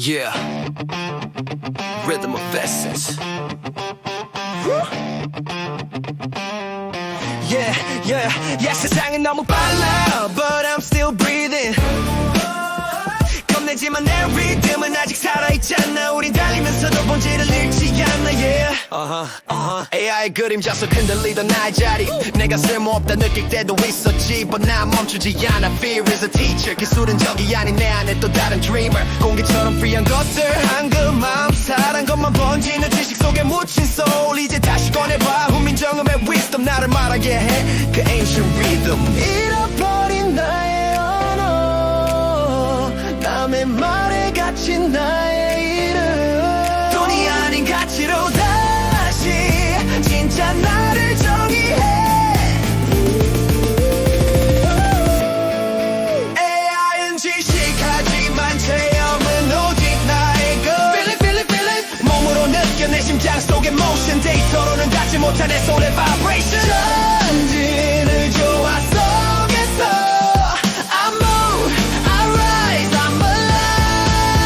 Yeah. Rhythm of essence. Yeah, yeah, yeah. 세상은 너무 빨라, but I'm still breathing. 겁내지만 내 리듬은 아직 살아있잖아. 우린 달리면서도 본질을 잃지 않아. Uh-huh, uh-huh. AI 그림자 속 흔들리던 나의 자리. 내가 쓸모없다 느낄 때도 있었지, but 난 멈추지 않아. Fear is a teacher. 기술은 적이 아닌 내 안에 또 다른 dreamer. 공기처럼 free한 것들 한그 마음 사랑 것만 번지는 지식 속에 묻힌 soul. 이제 다시 꺼내봐 훈민정음의 wisdom 나를 말하게 해. 그 ancient rhythm. 잃어버린 나의 언어. 남의 말에 갇힌 나의 닿지 못한 내 손의 vibration. 전진을 조화 속에서 I move, I rise, I'm alive,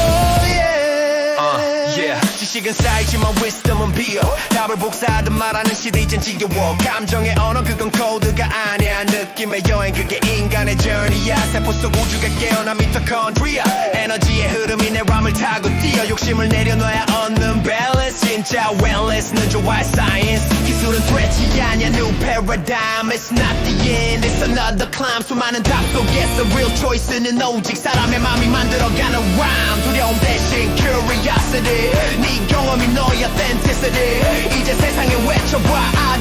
oh yeah. Uh, yeah. 지식은 쌓이지만 wisdom은 비어. 답을 복사하듯 말하는 시대 이젠 지겨워. 감정의 언어 그건 코드가 아니야. 느낌의 여행 그게 인간의 journey야. 세포 속 우주가 깨어난 미토콘드리아. 에너지의 흐름이 내 람을 타고 뛰어. 욕심을 내려놔야 얻는 진짜 wellness는 좋아 science 기술은 threat이 아니야 new paradigm it's not the end it's another climb 수많은 답 속에서 real choice는 오직 사람의 마음이 만들어가는 rhyme 두려움 대신 curiosity 네 경험이 너의 authenticity 이제 세상에 외쳐봐 I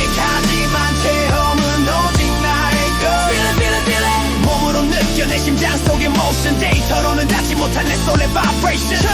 to all in vibration.